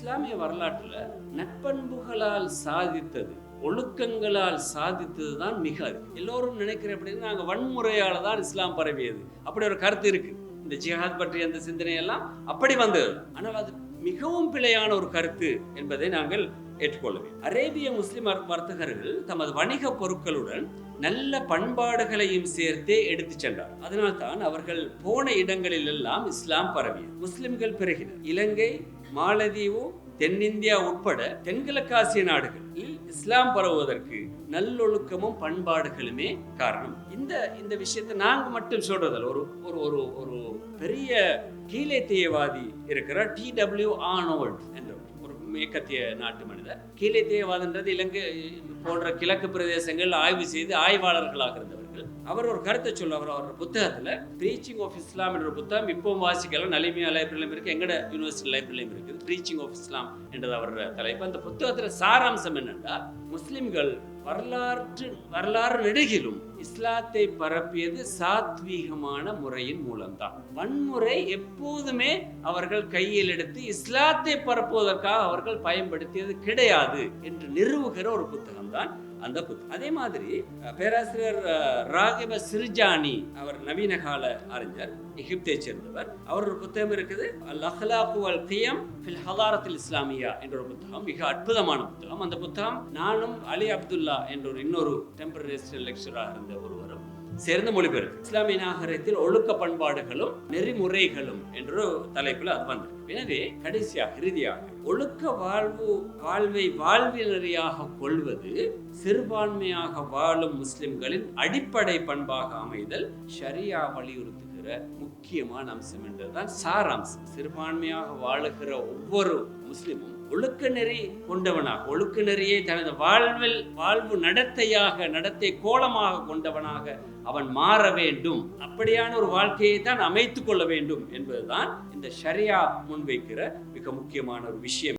இஸ்லாமிய வரலாற்றுல நட்பண்புகளால் சாதித்தது ஒழுக்கங்களால் சாதித்தது தான் மிக அதிகம். எல்லோரும் நினைக்கிற அப்படின்னா நாங்கள் வன்முறையால் தான் இஸ்லாம் பரவியது. அப்படி ஒரு கருத்து இருக்கு. இந்த ஜிஹாத் பற்றிய அந்த சிந்தனை எல்லாம் அப்படி வந்தது. ஆனால் அது மிகவும் பிழையான ஒரு கருத்து என்பதை நாங்கள் ஏற்றுக்கொள்ள வேண்டும் அரேபிய முஸ்லிம் வர்த்தகர்கள் தமது வணிக பொருட்களுடன் நல்ல பண்பாடுகளையும் சேர்த்தே எடுத்துச் சென்றார். அதனால்தான் அவர்கள் போன இடங்களில் எல்லாம் இஸ்லாம் பரவியது. முஸ்லிம்கள் பெருகினர். இலங்கை மாலதீவு தென்னிந்தியா உட்பட தென்கிழக்காசிய நாடுகளில் இஸ்லாம் பரவுவதற்கு நல்லொழுக்கமும் பண்பாடுகளுமே காரணம். இந்த இந்த விஷயத்தை நாங்கள் மட்டும் சொல்றதில்ல. ஒரு ஒரு ஒரு ஒரு பெரிய கீழே தேயவாதி இருக்கிற டி டபிள்யூ ஆனோல்ட் என்ற மேற்கத்திய நாட்டு மனிதர். கீழேத்தியவாதன்றது இலங்கை போன்ற கிழக்கு பிரதேசங்கள் ஆய்வு செய்து ஆய்வாளர்களாக இருந்தவர். அவர் ஒரு கருத்தை சொல்லுவார் அவர் புத்தகத்தில் புத்தகத்துல ப்ரீச்சிங் ஆஃப் இஸ்லாம் என்ற புத்தகம் இப்போ வாசிக்கலாம் நலிமையா லைப்ரரியிலும் இருக்கு எங்கட யூனிவர்சிட்டி லைப்ரரியிலும் இருக்குது ப்ரீச்சிங் ஆஃப் இஸ்லாம் என்றது அவர் தலைப்பு. அந்த புத்தகத்தில் சாராம்சம் என்னென்றால் முஸ்லிம்கள் வரலாற்று வரலாறு நெடுகிலும் இஸ்லாத்தை பரப்பியது சாத்வீகமான முறையின் மூலம்தான். வன்முறை எப்போதுமே அவர்கள் கையில் எடுத்து இஸ்லாத்தை பரப்புவதற்காக அவர்கள் பயன்படுத்தியது கிடையாது என்று நிறுவுகிற ஒரு புத்தகம் தான் அந்த புத்தகம் அதே மாதிரி பேராசிரியர் அஹ், ராகிப அவர் நவீன கால அறிஞர் எகிப்தை சேர்ந்தவர். அவர் ஒரு புத்தகம் இருக்குது அல் அல் கியம் ஃபில் ஹலாரத்தில் இஸ்லாமியா என்ற ஒரு புத்தகம் மிக அற்புதமான புத்தகம். அந்த புத்தகம் நானும் அலி அப்துல்லா என்ற ஒரு இன்னொரு டெம்பரரி லெக்சராக இருந்த ஒருவரும் சேர்ந்து மொழிபெயர்ப்பு. இஸ்லாமிய நாகரிகத்தில் ஒழுக்க பண்பாடுகளும் நெறிமுறைகளும் என்ற தலைப்பில் அது வந்தது எனவே கடைசியாக இறுதியாக ஒழுக்க வாழ்வு வாழ்வை வாழ்வினரியாக கொள்வது சிறுபான்மையாக வாழும் முஸ்லிம்களின் அடிப்படை பண்பாக அமைதல் ஷரியா வலியுறுத்துகிற முக்கியமான அம்சம் என்றதுதான் சாராம்சம். சிறுபான்மையாக வாழுகிற ஒவ்வொரு முஸ்லிமும் ஒழுக்க நெறி கொண்டவனாக ஒழுக்க நெறியை தனது வாழ்வில் வாழ்வு நடத்தையாக நடத்தை கோலமாக கொண்டவனாக அவன் மாற வேண்டும். அப்படியான ஒரு வாழ்க்கையை தான் அமைத்துக் கொள்ள வேண்டும் என்பதுதான் இந்த ஷரியா முன்வைக்கிற மிக முக்கியமான ஒரு விஷயம்.